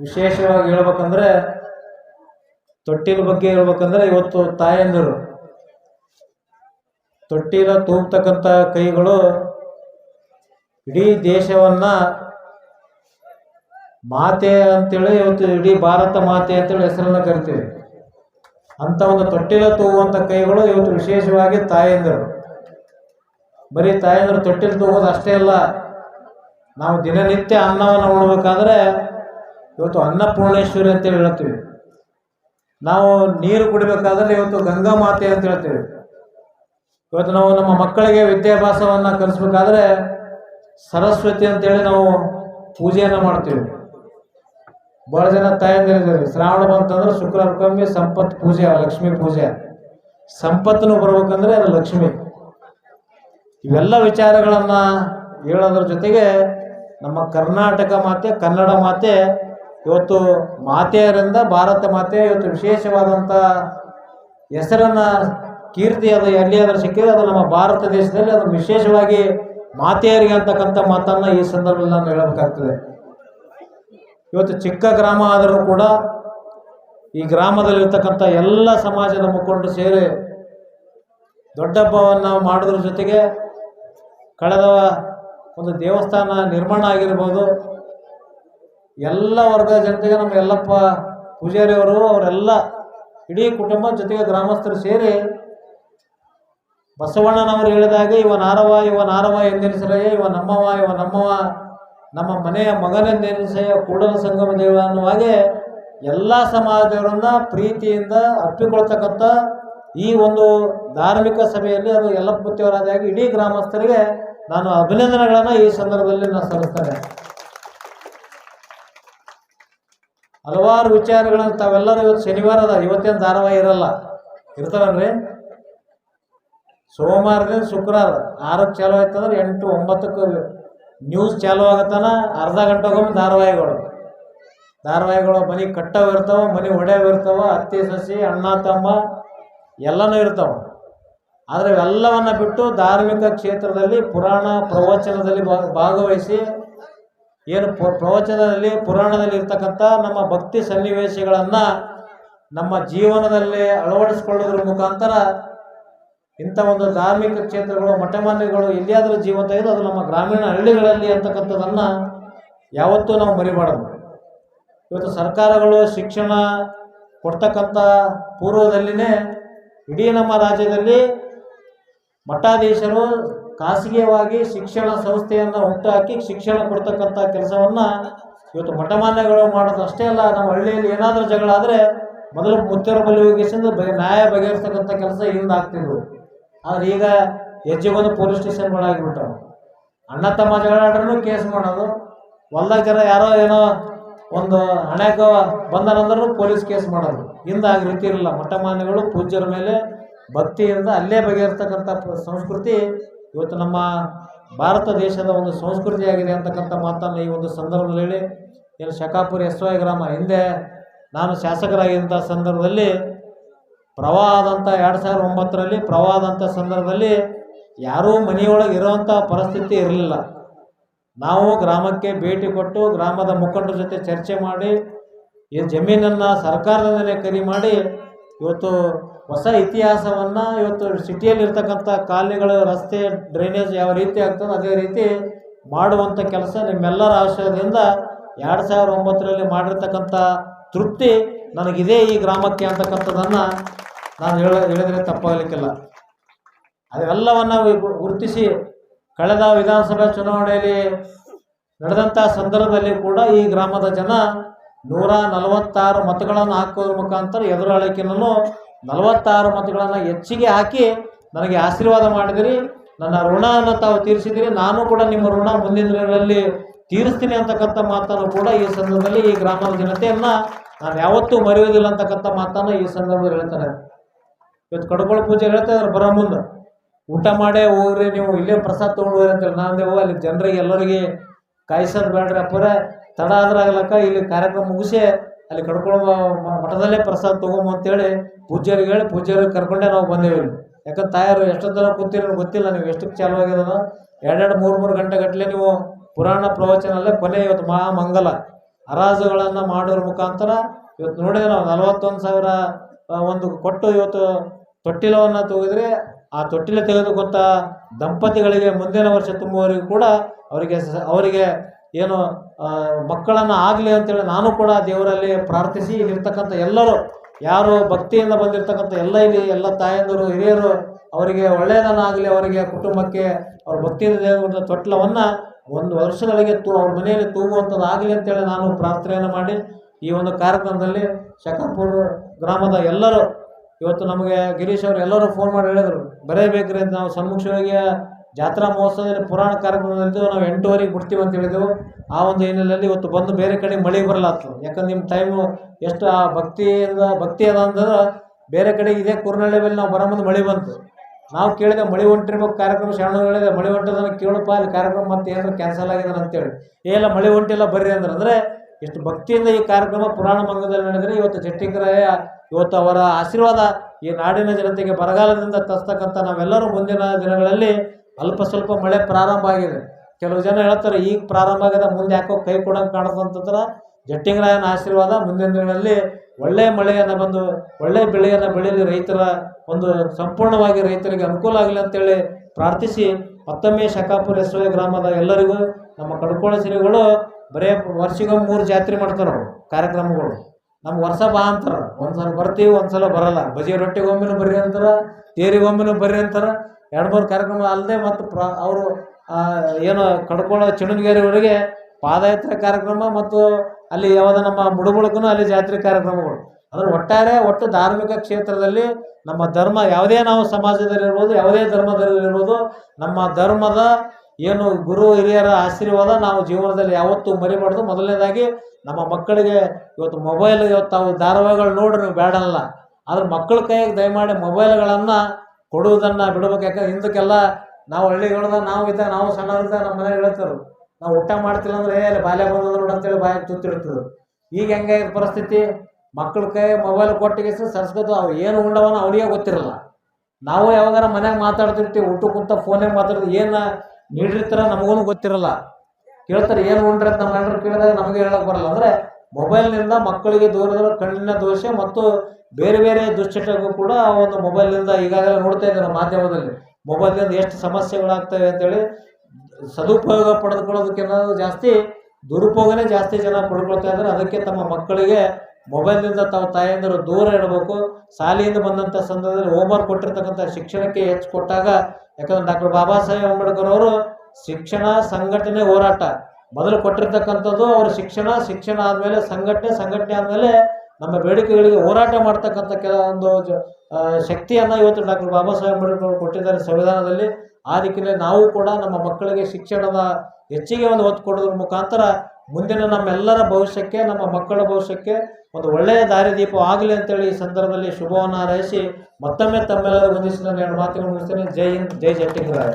ವಿಶೇಷವಾಗಿ ಹೇಳ್ಬೇಕಂದ್ರೆ, ತೊಟ್ಟಿಲ ಬಗ್ಗೆ ಹೇಳ್ಬೇಕಂದ್ರೆ ಇವತ್ತು ತಾಯಂದಿರು. ತೊಟ್ಟಿಲ ತೂಗ್ತಕ್ಕಂಥ ಕೈಗಳು ಇಡೀ ದೇಶವನ್ನ ಮಾತೆ ಅಂತೇಳಿ ಇವತ್ತು ಇಡೀ ಭಾರತ ಮಾತೆ ಅಂತೇಳಿ ಹೆಸರನ್ನ ಕರಿತೀವಿ. ಅಂತ ಒಂದು ತೊಟ್ಟಿಲ ತೂಗುವಂಥ ಕೈಗಳು ಇವತ್ತು ವಿಶೇಷವಾಗಿ ತಾಯಂದಿರು. ಬರೀ ತಾಯಂದಿರು ತೊಟ್ಟಿಲು ತೂಗೋದು ಅಷ್ಟೇ ಅಲ್ಲ, ನಾವು ದಿನನಿತ್ಯ ಅನ್ನವನ್ನು ಉಣ್ಬೇಕಾದ್ರೆ ಇವತ್ತು ಅನ್ನಪೂರ್ಣೇಶ್ವರಿ ಅಂತೇಳಿ ಹೇಳ್ತೀವಿ. ನಾವು ನೀರು ಕುಡಿಬೇಕಾದ್ರೆ ಇವತ್ತು ಗಂಗಾ ಮಾತೆ ಅಂತ ಹೇಳ್ತೀವಿ. ಇವತ್ತು ನಾವು ನಮ್ಮ ಮಕ್ಕಳಿಗೆ ವಿದ್ಯಾಭ್ಯಾಸವನ್ನು ಕಲಿಸ್ಬೇಕಾದ್ರೆ ಸರಸ್ವತಿ ಅಂತೇಳಿ ನಾವು ಪೂಜೆಯನ್ನು ಮಾಡ್ತೀವಿ. ಭಾಳ ಜನ ತಾಯಂದಿರಿದ್ದಾರೆ. ಶ್ರಾವಣ ಬಂತಂದ್ರೆ ಶುಕ್ರವಾರಕ್ಕೊಮ್ಮೆ ಸಂಪತ್ ಪೂಜೆ, ಲಕ್ಷ್ಮಿ ಪೂಜೆ. ಸಂಪತ್ತನ್ನು ಬರ್ಬೇಕಂದ್ರೆ ಅದು ಲಕ್ಷ್ಮಿ. ಇವೆಲ್ಲ ವಿಚಾರಗಳನ್ನು ಹೇಳೋದ್ರ ಜೊತೆಗೆ ನಮ್ಮ ಕರ್ನಾಟಕ ಮಾತೆ, ಕನ್ನಡ ಮಾತೆ ಇವತ್ತು ಮಾತೆಯರಿಂದ ಭಾರತ ಮಾತೆ, ಇವತ್ತು ವಿಶೇಷವಾದಂಥ ಹೆಸರನ್ನು ಕೀರ್ತಿ ಅದು ಎಲ್ಲಿಯಾದರೂ ಸಿಕ್ಕಿದ್ರೆ ಅದು ನಮ್ಮ ಭಾರತ ದೇಶದಲ್ಲಿ ಅದು ವಿಶೇಷವಾಗಿ ಮಾತೆಯರಿಗೆ ಅಂತಕ್ಕಂಥ ಮಾತನ್ನು ಈ ಸಂದರ್ಭದಲ್ಲಿ ನಾನು ಹೇಳಬೇಕಾಗ್ತದೆ. ಇವತ್ತು ಚಿಕ್ಕ ಗ್ರಾಮ ಆದರೂ ಕೂಡ ಈ ಗ್ರಾಮದಲ್ಲಿರ್ತಕ್ಕಂಥ ಎಲ್ಲ ಸಮಾಜದ ಮುಖಂಡರು ಸೇರಿ ದೊಡ್ಡ ಹಬ್ಬವನ್ನು ಮಾಡೋದ್ರ ಜೊತೆಗೆ ಕಳೆದ ಒಂದು ದೇವಸ್ಥಾನ ನಿರ್ಮಾಣ ಆಗಿರ್ಬೋದು ಎಲ್ಲ ವರ್ಗದ ಜನತೆಗೆ ನಮ್ಮ ಯಲ್ಲಪ್ಪ ಪೂಜಾರಿಯವರು ಅವರೆಲ್ಲ ಇಡೀ ಕುಟುಂಬ ಜೊತೆಗೆ ಗ್ರಾಮಸ್ಥರು ಸೇರಿ ಬಸವಣ್ಣನವರು ಹೇಳಿದಾಗ, ಇವ ನಾರವ ಇವ ನಾರವ ಎಂದೆನಿಸಲೇ ಇವ ನಮ್ಮವ ಇವ ನಮ್ಮವ, ನಮ್ಮ ಮನೆಯ ಮಗನೆಂದೆನಿಸಯ್ಯ ಕೂಡಲ ಸಂಗಮ ದೇವ ಅನ್ನುವ ಹಾಗೆ ಎಲ್ಲ ಸಮಾಜದವರನ್ನ ಪ್ರೀತಿಯಿಂದ ಅಪ್ಪಿಕೊಳ್ತಕ್ಕಂಥ ಈ ಒಂದು ಧಾರ್ಮಿಕ ಸಭೆಯಲ್ಲಿ ಅದು ಯಲ್ಲಪ್ಪ ಮುತ್ತಿಯವರಾದಾಗ ಇಡೀ ಗ್ರಾಮಸ್ಥರಿಗೆ ನಾನು ಅಭಿನಂದನೆಗಳನ್ನು ಈ ಸಂದರ್ಭದಲ್ಲಿ ನಾನು ಸಲ್ಲಿಸ್ತೇನೆ. ಹಲವಾರು ವಿಚಾರಗಳನ್ನು ತಾವೆಲ್ಲರೂ ಇವತ್ತು ಶನಿವಾರ ಅದ ಇವತ್ತೇನು ಧಾರಾವಾಹಿ ಇರಲ್ಲ. ಇರ್ತಾವಲ್ರಿ ಸೋಮವಾರದಿಂದ ಶುಕ್ರವಾರ. ಆರಕ್ಕೆ ಚಾಲು ಆಯ್ತಂದ್ರೆ ಎಂಟು ಒಂಬತ್ತಕ್ಕೆ ನ್ಯೂಸ್ ಚಾಲು ಆಗತ್ತಾನ, ಅರ್ಧ ಗಂಟೆಗೊಮ್ಮೆ ಧಾರಾವಾಹಿಗಳು. ಧಾರಾವಾಹಿಗಳು ಮನೆ ಕಟ್ಟವ ಇರ್ತಾವ, ಮನೆ ಒಡೆಯವು ಇರ್ತಾವ, ಅತ್ತಿ, ಸಸಿ, ಅಣ್ಣ, ತಮ್ಮ ಎಲ್ಲನೂ ಇರ್ತಾವ. ಆದರೆ ಇವೆಲ್ಲವನ್ನು ಬಿಟ್ಟು ಧಾರ್ಮಿಕ ಕ್ಷೇತ್ರದಲ್ಲಿ, ಪುರಾಣ ಪ್ರವಚನದಲ್ಲಿ ಭಾಗವಹಿಸಿ ಏನು ಪ್ರವಚನದಲ್ಲಿ, ಪುರಾಣದಲ್ಲಿ ಇರ್ತಕ್ಕಂಥ ನಮ್ಮ ಭಕ್ತಿ ಸನ್ನಿವೇಶಗಳನ್ನು ನಮ್ಮ ಜೀವನದಲ್ಲಿ ಅಳವಡಿಸ್ಕೊಳ್ಳೋದ್ರ ಮುಖಾಂತರ ಇಂಥ ಒಂದು ಧಾರ್ಮಿಕ ಕ್ಷೇತ್ರಗಳು, ಮಠಮಾನ್ಯಗಳು ಎಲ್ಲಿಯಾದರೂ ಜೀವಂತ ಇದೆ ಅದು ನಮ್ಮ ಗ್ರಾಮೀಣ ಹಳ್ಳಿಗಳಲ್ಲಿ ಅಂತಕ್ಕಂಥದ್ದನ್ನು ಯಾವತ್ತೂ ನಾವು ಮರಿಬಾರದು. ಇವತ್ತು ಸರ್ಕಾರಗಳು ಶಿಕ್ಷಣ ಕೊಡ್ತಕ್ಕಂಥ ಪೂರ್ವದಲ್ಲಿನೇ ಇಡೀ ನಮ್ಮ ರಾಜ್ಯದಲ್ಲಿ ಮಠಾಧೀಶರು ಖಾಸಗಿಯವಾಗಿ ಶಿಕ್ಷಣ ಸಂಸ್ಥೆಯನ್ನು ಹುಟ್ಟುಹಾಕಿ ಶಿಕ್ಷಣ ಕೊಡ್ತಕ್ಕಂಥ ಕೆಲಸವನ್ನು ಇವತ್ತು ಮಠಮಾನ್ಯಗಳು ಮಾಡೋದು ಅಷ್ಟೇ ಅಲ್ಲ, ನಮ್ಮ ಹಳ್ಳಿಯಲ್ಲಿ ಏನಾದರೂ ಜಗಳ ಆದರೆ ಮೊದಲು ಮುತ್ತರ ಬಳಿ ಹೋಗಿಸಿಂದ ನ್ಯಾಯ ಬಗೆಹರಿಸ್ತಕ್ಕಂಥ ಕೆಲಸ ಹಿಂದೆ ಆಗ್ತಿದ್ವು ಆದರೆ ಈಗ ಹೆಜ್ಜೆಗೊಂದು ಪೊಲೀಸ್ ಸ್ಟೇಷನ್ಗಳಾಗಿಬಿಟ್ಟವು. ಅಣ್ಣ ತಮ್ಮ ಜಗಳ ಆಡ್ರೂ ಕೇಸ್ ಮಾಡೋದು. ಹೊಲ್ದಾಗ ಜನ ಯಾರೋ ಏನೋ ಒಂದು ಹಣೆಕ ಬಂದನಂದ್ರೂ ಪೊಲೀಸ್ ಕೇಸ್ ಮಾಡೋದು. ಹಿಂದೆ ಆಗ ರೀತಿ ಇರಲಿಲ್ಲ ಮಠಮಾನ್ಯಗಳು ಪೂಜ್ಯರ ಮೇಲೆ ಭಕ್ತಿಯಿಂದ ಅಲ್ಲೇ ಬಗೆಹರ್ತಕ್ಕಂಥ ಪ- ಸಂಸ್ಕೃತಿ ಇವತ್ತು ನಮ್ಮ ಭಾರತ ದೇಶದ ಒಂದು ಸಂಸ್ಕೃತಿಯಾಗಿದೆ ಅಂತಕ್ಕಂಥ ಮಾತನ್ನು ಈ ಒಂದು ಸಂದರ್ಭದಲ್ಲಿ ಹೇಳಿ. ಏನು ಶಕಾಪುರ ಎಸ್ ವೈ ಗ್ರಾಮ ಹಿಂದೆ ನಾನು ಶಾಸಕರಾಗಿದ್ದಂಥ ಸಂದರ್ಭದಲ್ಲಿ ಪ್ರವಾಹ ಆದಂಥ ಎರಡು ಸಾವಿರದ ಒಂಬತ್ತರಲ್ಲಿ ಪ್ರವಾಹ ಆದಂಥ ಸಂದರ್ಭದಲ್ಲಿ ಯಾರೂ ಮನೆಯೊಳಗೆ ಇರುವಂಥ ಪರಿಸ್ಥಿತಿ ಇರಲಿಲ್ಲ. ನಾವು ಗ್ರಾಮಕ್ಕೆ ಭೇಟಿ ಕೊಟ್ಟು ಗ್ರಾಮದ ಮುಖಂಡರ ಜೊತೆ ಚರ್ಚೆ ಮಾಡಿ, ಈ ಜಮೀನನ್ನು ಸರ್ಕಾರದಿಂದಲೇ ಖರೀದಿ ಮಾಡಿ ಇವತ್ತು ಹೊಸ ಇತಿಹಾಸವನ್ನು ಇವತ್ತು ಸಿಟಿಯಲ್ಲಿರ್ತಕ್ಕಂಥ ಕಾಲನಿಗಳು ರಸ್ತೆ ಡ್ರೈನೇಜ್ ಯಾವ ರೀತಿ ಆಗ್ತದೋ ಅದೇ ರೀತಿ ಮಾಡುವಂಥ ಕೆಲಸ ನಿಮ್ಮೆಲ್ಲರ ಆಶಯದಿಂದ ಎರಡು ಸಾವಿರದ ಒಂಬತ್ತರಲ್ಲಿ ಮಾಡಿರ್ತಕ್ಕಂಥ ತೃಪ್ತಿ ನನಗಿದೆ ಈ ಗ್ರಾಮಕ್ಕೆ ಅಂತಕ್ಕಂಥದ್ದನ್ನು ನಾನು ಹೇಳ, ಹೇಳಿದರೆ ತಪ್ಪಾಗಲಿಕ್ಕಿಲ್ಲ. ಅದೆಲ್ಲವನ್ನು ಗುರುತಿಸಿ ಕಳೆದ ವಿಧಾನಸಭಾ ಚುನಾವಣೆಯಲ್ಲಿ ನಡೆದಂಥ ಸಂದರ್ಭದಲ್ಲಿ ಕೂಡ ಈ ಗ್ರಾಮದ ಜನ ನೂರ ನಲವತ್ತಾರು ಮತಗಳನ್ನು ಹಾಕೋದ್ರ ಮುಖಾಂತರ ಎದುರಾಳಿಕೆನೂ ನಲವತ್ತಾರು ಮತಗಳನ್ನು ಹೆಚ್ಚಿಗೆ ಹಾಕಿ ನನಗೆ ಆಶೀರ್ವಾದ ಮಾಡಿದಿರಿ. ನನ್ನ ಋಣವನ್ನು ತಾವು ತೀರಿಸಿದಿರಿ. ನಾನು ಕೂಡ ನಿಮ್ಮ ಋಣ ಮುಂದಿನ ದಿನಗಳಲ್ಲಿ ತೀರಿಸ್ತೀನಿ ಅಂತಕ್ಕಂಥ ಮಾತನ್ನು ಕೂಡ ಈ ಸಂದರ್ಭದಲ್ಲಿ ಈ ಗ್ರಾಮದ ಜನತೆಯನ್ನು ನಾನು ಯಾವತ್ತೂ ಮರೆಯೋದಿಲ್ಲ ಅಂತಕ್ಕಂಥ ಮಾತನ್ನು ಈ ಸಂದರ್ಭದಲ್ಲಿ ಹೇಳ್ತಾರೆ ಇವತ್ತು ಕಡ್ಕೊಳ ಪೂಜೆ ಹೇಳ್ತಾ ಇದ್ದಾರೆ, ಬರೋ ಮುಂದೆ. ಊಟ ಮಾಡೇ ಹೋಗ್ರಿ, ನೀವು ಇಲ್ಲೇ ಪ್ರಸಾದ ತೊಗೊಂಡು ಹೋಗ್ರಿ ಅಂತೇಳಿ ನಾನು ಅಲ್ಲಿ ಜನರಿಗೆ ಎಲ್ಲರಿಗೆ ಕಾಯಿಸೋದು ಬೇಡ್ರಿ ಅಪ್ಪರೇ. ತಡ ಆದ್ರೆ ಆಗ್ಲಕ್ಕ, ಇಲ್ಲಿ ಕಾರ್ಯಕ್ರಮ ಮುಗಿಸಿ ಅಲ್ಲಿ ಕಡ್ಕೊಳ ಮಠದಲ್ಲೇ ಪ್ರಸಾದ ತೊಗೊಂಬ ಅಂತೇಳಿ ಪೂಜ್ಯರಿಗೆ ಹೇಳಿ ಪೂಜ್ಯರಿಗೆ ಕರ್ಕೊಂಡೇ ನಾವು ಬಂದೇವೆ ಇಲ್ಲಿ. ಯಾಕಂದ್ರೆ ತಾಯಾರು ಜನ ಕೂತಿರೋ ಗೊತ್ತಿಲ್ಲ, ನೀವು ಎಷ್ಟಕ್ಕೆ ಚಾಲು ಆಗಿರೋದು ಎರಡೆರಡು, ಮೂರು ಮೂರು ಗಂಟೆ ಗಟ್ಟಲೆ ನೀವು ಪುರಾಣ ಪ್ರವಚನಲ್ಲೇ ಕೊನೆ ಇವತ್ತು ಮಹಾಮಂಗಲ. ಹರಾಜುಗಳನ್ನು ಮಾಡೋದ್ರ ಮುಖಾಂತರ ಇವತ್ತು ನೋಡಿದ್ರೆ ನಾವು ನಲವತ್ತೊಂದು ಸಾವಿರ ಒಂದು ಕೊಟ್ಟು ಇವತ್ತು ತೊಟ್ಟಿಲವನ್ನು ತೆಗೆದ್ರೆ ಆ ತೊಟ್ಟಿಲ ತೆಗೆದುಕೊಂತ ದಂಪತಿಗಳಿಗೆ ಮುಂದಿನ ವರ್ಷ ತುಂಬುವವರೆಗೂ ಕೂಡ ಅವರಿಗೆ ಅವರಿಗೆ ಏನು ಮಕ್ಕಳನ್ನ ಆಗಲಿ ಅಂತೇಳಿ ನಾನು ಕೂಡ ದೇವರಲ್ಲಿ ಪ್ರಾರ್ಥಿಸಿ ಇಲ್ಲಿರ್ತಕ್ಕಂಥ ಎಲ್ಲರೂ, ಯಾರು ಭಕ್ತಿಯಿಂದ ಬಂದಿರತಕ್ಕಂಥ ಎಲ್ಲ ಇಲ್ಲಿ ಎಲ್ಲ ತಾಯಂದಿರು, ಹಿರಿಯರು, ಅವರಿಗೆ ಒಳ್ಳೆಯದನ್ನಾಗಲಿ ಅವರಿಗೆ ಕುಟುಂಬಕ್ಕೆ, ಅವ್ರ ಭಕ್ತಿಯಿಂದ ದೇವರ ತೊಟ್ಲವನ್ನು ಒಂದು ವರ್ಷದೊಳಗೆ ತೂ, ಅವ್ರ ಮನೆಯಲ್ಲಿ ತೂಗುವಂಥದ್ದು ಆಗಲಿ ಅಂತೇಳಿ ನಾನು ಪ್ರಾರ್ಥನೆಯನ್ನು ಮಾಡಿ, ಈ ಒಂದು ಕಾರ್ಯಕ್ರಮದಲ್ಲಿ ಶಕಾಪುರ ಗ್ರಾಮದ ಎಲ್ಲರೂ, ಇವತ್ತು ನಮಗೆ ಗಿರೀಶ್ ಅವರು ಎಲ್ಲರೂ ಫೋನ್ ಮಾಡಿ ಹೇಳಿದರು ಬರೇಬೇಕ್ರಿ ಅಂತ ನಾವು ಸನ್ಮುಖವಾಗಿ ಜಾತ್ರಾ ಮಹೋತ್ಸವದಲ್ಲಿ ಪುರಾಣ ಕಾರ್ಯಕ್ರಮದಲ್ಲಿ ನಾವು ಎಂಟುವರೆಗೆ ಬಿಡ್ತೀವಿ ಅಂತ ಹೇಳಿದೆವು ಆ ಒಂದು ಹಿನ್ನೆಲೆಯಲ್ಲಿ ಇವತ್ತು ಬಂದು ಬೇರೆ ಕಡೆ ಮಳೆ ಬರಲಾತು ಯಾಕಂದ್ರೆ ನಿಮ್ಮ ಟೈಮು ಎಷ್ಟು ಆ ಭಕ್ತಿಯಿಂದ, ಭಕ್ತಿ ಅದ ಅಂದ್ರೆ ಬೇರೆ ಕಡೆ ಇದೇ ಕುರ್ನಳ್ಳಿ ಮೇಲೆ ನಾವು ಬರೋ ಮುಂದೆ ಮಳೆ ಬಂತು. ನಾವು ಕೇಳಿದೆ ಮಳೆ ಹೊಂಟಿರ್ಬೇಕು ಕಾರ್ಯಕ್ರಮ ಶರಣ ಹೇಳಿದೆ ಮಳೆ ಹೊಂಟದನ್ನು ಕೇಳಪ್ಪ, ಅಲ್ಲಿ ಕಾರ್ಯಕ್ರಮ ಮತ್ತೆ ಏನಾದ್ರು ಕ್ಯಾನ್ಸಲ್ ಆಗಿದೆ ಅಂತೇಳಿ. ಏ, ಇಲ್ಲ, ಮಳೆ ಹೊಂಟಿಲ್ಲ, ಬರ್ರಿ ಅಂದ್ರೆ. ಅಂದರೆ ಎಷ್ಟು ಭಕ್ತಿಯಿಂದ ಈ ಕಾರ್ಯಕ್ರಮ ಪುರಾಣ ಮಂಗದಲ್ಲಿ ನಡೆದರೆ ಇವತ್ತು ಜಟ್ಟಿಗರಾಯ ಇವತ್ತು ಅವರ ಆಶೀರ್ವಾದ ಈ ನಾಡಿನ ಜನತೆಗೆ ಬರಗಾಲದಿಂದ ತಸ್ತಕ್ಕಂಥ ನಾವೆಲ್ಲರೂ ಮುಂದಿನ ದಿನಗಳಲ್ಲಿ ಅಲ್ಪ ಸ್ವಲ್ಪ ಮಳೆ ಪ್ರಾರಂಭ ಆಗಿದೆ. ಕೆಲವು ಜನ ಹೇಳ್ತಾರೆ, ಈಗ ಪ್ರಾರಂಭ ಆಗಿದೆ, ಮುಂದೆ ಯಾಕೋ ಕೈ ಕೊಡಂಗೆ ಕಾಣುತ್ತಂತಂದ್ರೆ ಜಟ್ಟಿಂಗರಾಯನ ಆಶೀರ್ವಾದ ಮುಂದಿನ ದಿನಗಳಲ್ಲಿ ಒಳ್ಳೆಯ ಮಳೆಯನ್ನು ಬಂದು ಒಳ್ಳೆಯ ಬೆಳೆಯನ್ನು ಬೆಳೆಯಲಿ ರೈತರ ಒಂದು ಸಂಪೂರ್ಣವಾಗಿ ರೈತರಿಗೆ ಅನುಕೂಲ ಆಗಲಿ ಅಂತೇಳಿ ಪ್ರಾರ್ಥಿಸಿ, ಮತ್ತೊಮ್ಮೆ ಶಕಾಪುರ ಎಸ್ ಗ್ರಾಮದ ಎಲ್ಲರಿಗೂ, ನಮ್ಮ ಕಡ್ಕೋಳ ಶ್ರೀಗಳು ಬರೀ ವರ್ಷಿಗೊಮ್ಮೆ ಮೂರು ಜಾತ್ರೆ ಮಾಡ್ತಾರೆ ಅವರು, ಕಾರ್ಯಕ್ರಮಗಳು. ನಮ್ಗೆ ವರ್ಷ ಬಾ ಅಂತಾರೆ. ಒಂದ್ಸಲ ಬರ್ತೀವಿ, ಒಂದ್ಸಲ ಬರಲ್ಲ. ಬಜಿ ರೊಟ್ಟಿಗೊಮ್ಮೆನೂ ಬರ್ರಿ ಅಂತಾರೆ, ತೇರಿಗೊಮ್ಮೆನೂ ಬರ್ರಿ ಅಂತಾರೆ. ಎರಡು ಮೂರು ಕಾರ್ಯಕ್ರಮ ಅಲ್ಲದೆ ಮತ್ತು ಪ್ರ, ಅವರು ಏನು ಕಡ್ಕೊಳ್ಳೋ ಚಿಣಗೇರಿವರೆಗೆ ಪಾದಯಾತ್ರೆ ಕಾರ್ಯಕ್ರಮ ಮತ್ತು ಅಲ್ಲಿ ಯಾವ್ದು ನಮ್ಮ ಮುಡುಬುಳಕೂ ಅಲ್ಲಿ ಜಾತ್ರೆ ಕಾರ್ಯಕ್ರಮಗಳು. ಅಂದರೆ ಒಟ್ಟಾರೆ ಒಟ್ಟು ಧಾರ್ಮಿಕ ಕ್ಷೇತ್ರದಲ್ಲಿ ನಮ್ಮ ಧರ್ಮ ಯಾವುದೇ ನಾವು ಸಮಾಜದಲ್ಲಿರ್ಬೋದು, ಯಾವುದೇ ಧರ್ಮದಲ್ಲಿರ್ಬೋದು, ನಮ್ಮ ಧರ್ಮದ ಏನು ಗುರು ಹಿರಿಯರ ಆಶೀರ್ವಾದ ನಾವು ಜೀವನದಲ್ಲಿ ಯಾವತ್ತೂ ಮರಿಬಾರ್ದು. ಮೊದಲನೇದಾಗಿ ನಮ್ಮ ಮಕ್ಕಳಿಗೆ ಇವತ್ತು ಮೊಬೈಲ್, ಇವತ್ತು ತಾವು ಧಾರಾವಾಹಿಗಳು ನೋಡ್ರಿ ನೀವು ಬೇಡಲ್ಲ ಆದ್ರೆ ಮಕ್ಕಳ ಕೈಗೆ ದಯಮಾಡಿ ಮೊಬೈಲ್ಗಳನ್ನು ಕೊಡುವುದನ್ನು ಬಿಡಬೇಕು. ಯಾಕಂದ್ರೆ ಹಿಂದಕ್ಕೆಲ್ಲ ನಾವು ಹಳ್ಳಿಗಳದ ನಾವು ಇದ್ದಾಗ ನಾವು ಸಣ್ಣವರಿದ್ದಾಗ ನಮ್ಮ ಮನೆಯಲ್ಲಿ ಹೇಳ್ತಾರೆ, ನಾವು ಊಟ ಮಾಡ್ತಿಲ್ಲ ಅಂದ್ರೆ, ಏ ಬಾಲ್ಯ ಬಂದದ ನೋಡಿ ಅಂತೇಳಿ ಬಾಯಾಗ ತುತ್ತಿರ್ತದೆ ಈಗ ಹೆಂಗೆ ಪರಿಸ್ಥಿತಿ? ಮಕ್ಕಳ ಕೈ ಮೊಬೈಲ್ ಕೊಟ್ಟಿಗೆ ಸರ್ಸ್ಕೊತು ಅವು ಏನು ಉಂಡವನ ಅವನಿಗೆ ಗೊತ್ತಿರಲ್ಲ. ನಾವು ಯಾವಾಗಾರ ಮನ್ಯಾಗ ಮಾತಾಡ್ತಿರ್ತೀವಿ ಊಟ ಕುಂತ ಫೋನಾಗ ಮಾತಾಡ್ತೀವಿ ಏನು ನೀಡಿರ್ತಾರ ನಮಗೂ ಗೊತ್ತಿರಲ್ಲ. ಕೇಳ್ತಾರೆ, ಏನು ಉಂಡ್ರೆ ಅಂತ ನಮ್ಮ ಗಂಡರು ಕೇಳಿದಾಗ ನಮಗೆ ಹೇಳಕ್ಕೆ ಬರಲ್ಲ. ಅಂದರೆ ಮೊಬೈಲ್ನಿಂದ ಮಕ್ಕಳಿಗೆ ದೂರದ ಕಣ್ಣಿನ ದೋಷ ಮತ್ತು ಬೇರೆ ಬೇರೆ ದುಶ್ಚಟಗಳು ಕೂಡ ಒಂದು ಮೊಬೈಲಿಂದ ಈಗಾಗಲೇ ನೋಡ್ತಾ ಇದ್ದಾರೆ ಮಾಧ್ಯಮದಲ್ಲಿ. ಮೊಬೈಲ್ನಿಂದ ಎಷ್ಟು ಸಮಸ್ಯೆಗಳಾಗ್ತವೆ ಅಂತೇಳಿ ಸದುಪಯೋಗ ಪಡೆದುಕೊಳ್ಳೋದಕ್ಕಿಂತ ಜಾಸ್ತಿ, ದುರುಪಯೋಗನೇ ಜಾಸ್ತಿ ಜನ ಪಡ್ಕೊಳ್ತಾ ಇದ್ದಾರೆ. ಅದಕ್ಕೆ ತಮ್ಮ ಮಕ್ಕಳಿಗೆ ಮೊಬೈಲ್ನಿಂದ ತಾವು ತಾಯಂದಿರು ದೂರ ಇಡಬೇಕು. ಶಾಲೆಯಿಂದ ಬಂದಂಥ ಸಂದರ್ಭದಲ್ಲಿ ಹೋಮ್ವರ್ಕ್ ಕೊಟ್ಟಿರ್ತಕ್ಕಂಥ ಶಿಕ್ಷಣಕ್ಕೆ ಹೆಚ್ಚು ಕೊಟ್ಟಾಗ, ಯಾಕಂದ್ರೆ ಡಾಕ್ಟರ್ ಬಾಬಾ ಸಾಹೇಬ್ ಅಂಬೇಡ್ಕರ್ ಅವರು ಶಿಕ್ಷಣ ಸಂಘಟನೆ ಹೋರಾಟ. ಮೊದಲು ಕೊಟ್ಟಿರ್ತಕ್ಕಂಥದ್ದು ಅವ್ರ ಶಿಕ್ಷಣ ಶಿಕ್ಷಣ ಆದಮೇಲೆ ಸಂಘಟನೆ ಸಂಘಟನೆ ಆದಮೇಲೆ ನಮ್ಮ ಬೇಡಿಕೆಗಳಿಗೆ ಹೋರಾಟ ಮಾಡ್ತಕ್ಕಂಥ ಕೆಲವೊಂದು ಶಕ್ತಿಯನ್ನು ಇವತ್ತು ಡಾಕ್ಟರ್ ಬಾಬಾ ಸಾಹೇಬ್ ಅಂಬೇಡ್ಕರ್ ಕೊಟ್ಟಿದ್ದಾರೆ ಸಂವಿಧಾನದಲ್ಲಿ. ಆ ದಿಕ್ಕಿನಲ್ಲಿ ನಾವು ಕೂಡ ನಮ್ಮ ಮಕ್ಕಳಿಗೆ ಶಿಕ್ಷಣದ ಹೆಚ್ಚಿಗೆ ಒಂದು ಒತ್ತು ಕೊಡೋದ್ರ ಮುಖಾಂತರ ಮುಂದಿನ ನಮ್ಮೆಲ್ಲರ ಭವಿಷ್ಯಕ್ಕೆ, ನಮ್ಮ ಮಕ್ಕಳ ಭವಿಷ್ಯಕ್ಕೆ ಒಂದು ಒಳ್ಳೆಯ ದಾರಿದೀಪ ಆಗಲಿ ಅಂತೇಳಿ ಈ ಸಂದರ್ಭದಲ್ಲಿ ಶುಭವನ್ನು ಹಾರೈಸಿ ಮತ್ತೊಮ್ಮೆ ತಮ್ಮೆಲ್ಲರ ವಂದಿಸಿದ ಎರಡು ಮಾತುಗಳನ್ನು ಮುಗಿಸ್ತೇನೆ. ಜೈ ಹಿಂದ್, ಜೈ ಜಟ್ಟಿಗರಾಯ